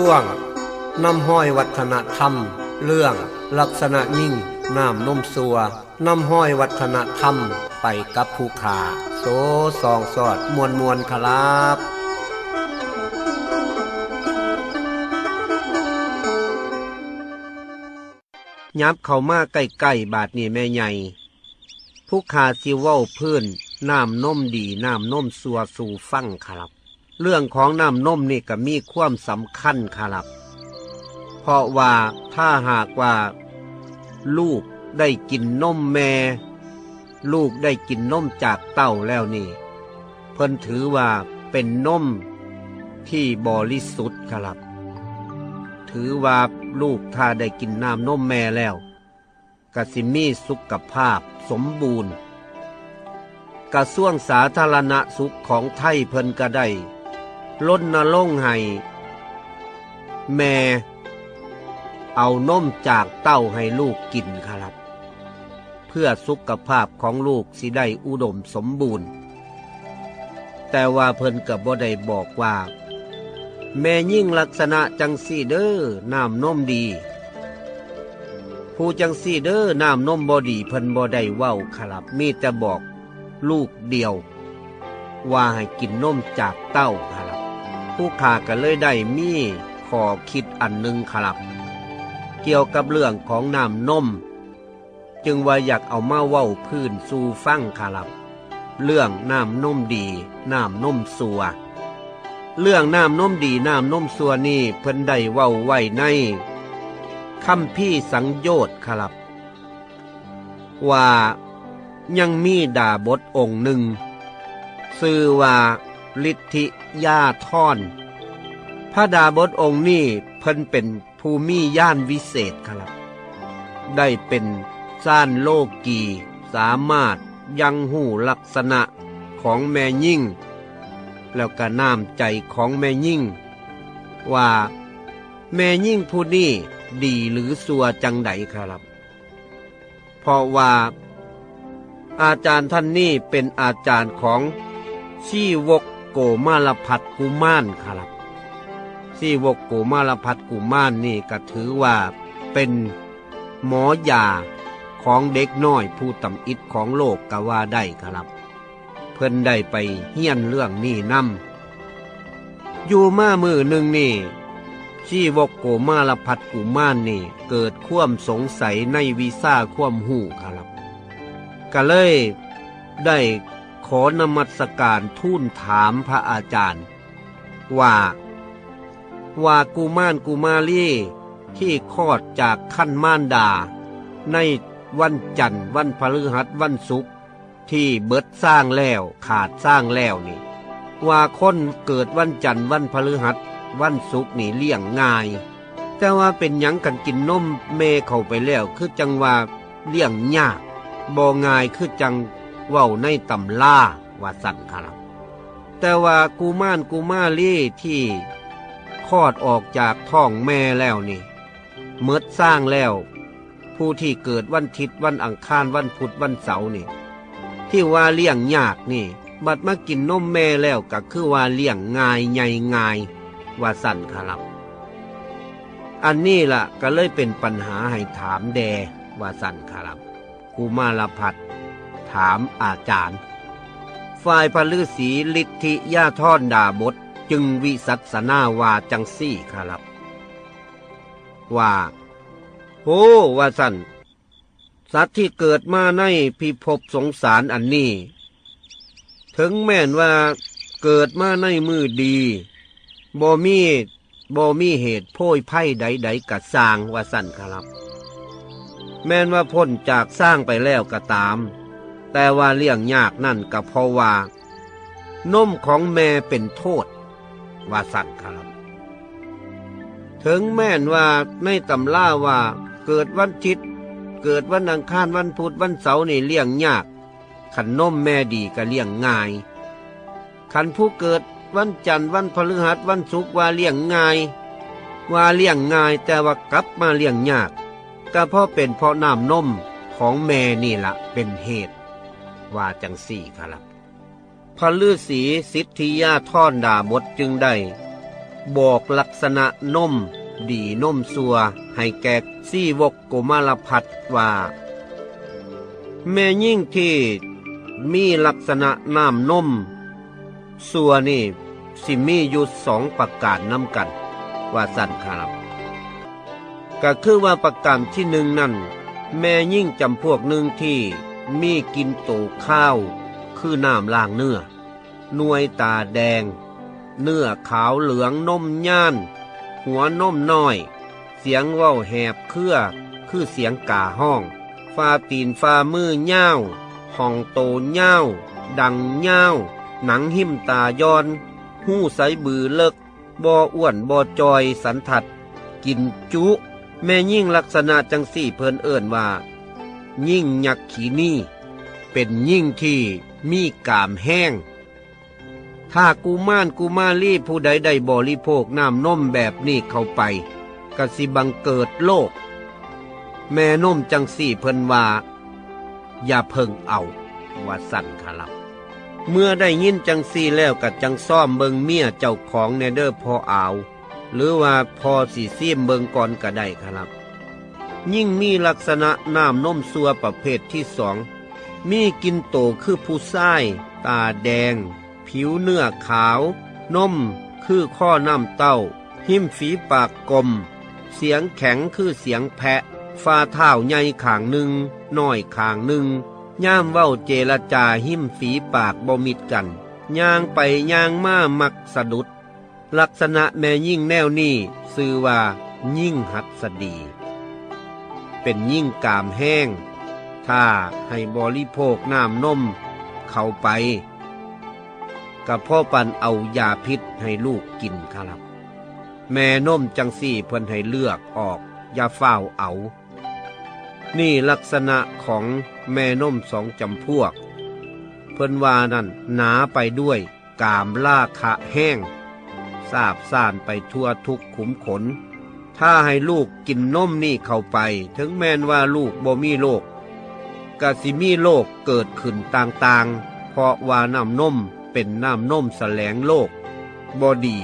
ช่วงน้ำห้อยวัฒนธรรม เรื่องลักษณะยิ่งน้ำนมสัวน้ำห้อยวัฒนธรรม ไปกับผู้ขาโซสองสอดมวลมวลครับยับเข้ามาใกล้ๆบาดนี่แม่ใหญ่ผู้ขาซิเว้าพื้นน้ำนมดีน้ำนมสัวสู่ฟังครับ เรื่องของน้ำนมนี่ก็มีความสำคัญครับ เพราะว่าถ้าหากว่า ลูกได้กินนมแม่ ลูกได้กินนมจากเต้าแล้วนี่ เพิ่นถือว่าเป็นนมที่บริสุทธิ์ครับ ถือว่าลูกถ้าได้กินน้ำนมแม่แล้วกสิมีสุขภาพสมบูรณ์กระทรวงสาธารณสุขของไทยเพิ่นก็ได้ ลดนลงให้ แม่เอานมจากเต้าให้ลูกกินครับ เพื่อสุขภาพของลูกสิได้อุดมสมบูรณ์ แต่ว่าเพิ่นกับบ่ได้บอกว่า แม่ยิ่งลักษณะจังสี่เด้อน้ำนมดี ผู้จังสี่เด้อน้ำนมบ่ดีเพิ่นบ่ได้เว้าครับมีแต่บอกลูกเดียว ว่าให้กินนมจากเต้าครับ ผู้ขาก็เลยได้มีขอคิดอันหนึ่งครับ เกี่ยวกับเรื่องของน้ำนม จึงว่าอยากเอามาเว้าพื้นสู่ฟังครับ เรื่องน้ำนมดีน้ำนมสัว เรื่องน้ำนมดีน้ำนมสัวนี่เพิ่นได้เว้าไว้ในคำพี่สังโยชน์ครับ ว่ายังมีดาบทองค์หนึ่งชื่อว่า ฤทธิย่าท่อน พระดาบทองค์นี้เพิ่นเป็นภูมิย่านวิเศษครับ ได้เป็นซ่านโลกีสามารถยังหูลักษณะของแม่ยิ่ง แล้วก็น้ำใจของแม่ยิ่ง ว่าแม่ยิ่งผู้นี้ดีหรือสัวจังไดครับ เพราะว่า อาจารย์ท่านนี้เป็นอาจารย์ของชีวก โกมาลพัดกุมานครับชีวกโกมาลพัดกุมานนี่ก็ถือว่าเป็นหมอยาของเด็กน้อยผู้ต่ำอิดของโลกก็ว่าได้ครับ เพิ่นได้ไปเฮียนเรื่องนี้นำอยู่มามือหนึ่งนี่ชีวกโกมาลพัดกุมานนี่เกิดความสงสัยในวีซ่าความหูครับ ก็เลยได้ ขอนมัสการทูลถามพระอาจารย์ ว่า ว่ากุมารกุมารีที่คลอดจากขั้นม่านดา ในวันจันทร์วันพฤหัสวันศุกร์ที่เบิดสร้างแล้วขาดสร้างแล้วนี่ ว่าคนเกิดวันจันทร์วันพฤหัสวันศุกร์นี่เลี้ยงง่าย แต่ว่าเป็นหยังกันกินนมเมเข้าไปแล้ว คือจังว่าเลี้ยงยากบ่ง่ายคือจัง เว้าในตำล่าว่าสั่นครับ แต่ว่ากูม่านกูมาลี่ที่คลอดออกจากท้องแม่แล้วนี่เมิดสร้างแล้ว ผู้ที่เกิดวันทิตย์วันอังคารวันพุธวันเสาร์นี่ ที่ว่าเลี้ยงยากนี่ บัดมากินนมแม่แล้วก็คือว่าเลี้ยงง่ายใหญ่ง่ายว่าสั่นครับ อันนี้ล่ะก็เลยเป็นปัญหาให้ถามแดว่าสั่นครับกูมาลพัด ถามอาจารย์ ฝ่ายพระฤาษีฤทธิย่าท่อนดาบทจึงวิสัสนาวาจังซี่ครับ ว่าโอ้ว่าสันสัตว์ที่เกิดมาในพิภพสงสารอันนี้ ถึงแม้นว่าเกิดมาในมือดีบ่มีบ่มีเหตุโพยไพ่ใดๆกัดสร้างว่าสั่นครับ แม้นว่าพ้นจากสร้างไปแล้วก็ตาม แต่ว่าเลี้ยงยากนั่นก็เพราะว่านมของแม่เป็นโทษ ว่าสั่นครับ ถึงแม้นว่าในตำล่าว่าเกิดวันอาทิต เกิดวันอังคารวันพุธวันเสาร์นี่เลี้ยงยาก ขันนมแม่ดีก็เลี้ยงง่าย ขันผู้เกิดวันจันทร์วันพฤหัสวันศุกร์ว่าเลี้ยงง่าย ว่าเลี้ยงง่ายแต่ว่ากลับมาเลี้ยงยาก ก็เพราะเป็นเพราะน้ำนมของแม่นี่ละเป็นเหตุ ว่าจังสี่ครับพระฤาษีสิทธิยาท่อนดาบทจึงได้ บอกลักษณะน่มดีน่มสัว ให้แก่ซี่วกโกมารพัดว่า แม่ยิ่งที่มีลักษณะน้ำน่มสัวนี่สิมีอยู่สองประการนำกัน ว่าสั่นครับก็คือว่าประการที่หนึ่งนั่น แม่ยิ่งจำพวกหนึ่งที่ มีกินโตข้าว คือน้ำล่างเนื้อ หน่วยตาแดง เนื้อขาวเหลืองนมย่าน หัวนมน้อย เสียงว้าแหบเครือ คือเสียงกาห้องฟ้าตีนฟ้ามือเง่าวห้องโตเง่าวดังเง่าวหนังหิมตาย้อน หู้ใสบือเลิกบ่ออ้วนบ่อจอยสันทัด กินจุ แม่ยิ่งลักษณะจังสี่เพิ่นเอิ่นว่า ยิ่งยักขีนี่ เป็นยิ่งที่มีกามแห้ง ถ้ากูม่านกูมารีผู้ใดได้บริโภคน้ำนมแบบนี้เข้าไปกสิบังเกิดโลก แม่นมจังสี่เพิ่นว่า อย่าเพิ่งเอาว่าสั่นขลับ เมื่อได้ยินจังสี่แล้วกัจังซ่อมเบิงเมียเจ้าของเนเดอร์พออาวหรือว่าพอสีซีมเบิงก่อนก็ได้ครับ ยิ่งมีลักษณะน้ำนมสัวประเภทที่สอง มีกินโตคือผู้ไส้ตาแดง ผิวเนื้อขาว นมคือข้อน้ำเต้า หิมฝีปากกลม เสียงแข็งคือเสียงแพะฝ่าเท้าใหญ่ขางหนึ่งน้อยขางหนึ่งย่ามเว้าเจรจาหิมฝีปากบ่มิดกันย่างไปย่างมามักสะดุด ลักษณะแม่ยิ่งแนวนี้ซื่อว่ายิ่งหัดสดี เป็นยิ่งกามแห้ง ถ้าให้บริโภคน้ำนมเข้าไปกับพ่อปันเอายาพิษให้ลูกกินครับ แม่นมจังสี่เพิ่นให้เลือกออกยาเฝ้าเอา นี่ลักษณะของแม่นมสองจำพวก เพิ่นว่านั่นหนาไปด้วยกามล่าคะแห้งสาบซ่านไปทั่วทุกขุมขน ถ้าให้ลูกกินนมนี่เข้าไป ถึงแม้นว่าลูกบ่มีโรคกะสิมีโรคเกิดขึ้นต่างๆ เพราะว่าน้ำนมเป็นน้ำนมแสลงโลกบ่ดี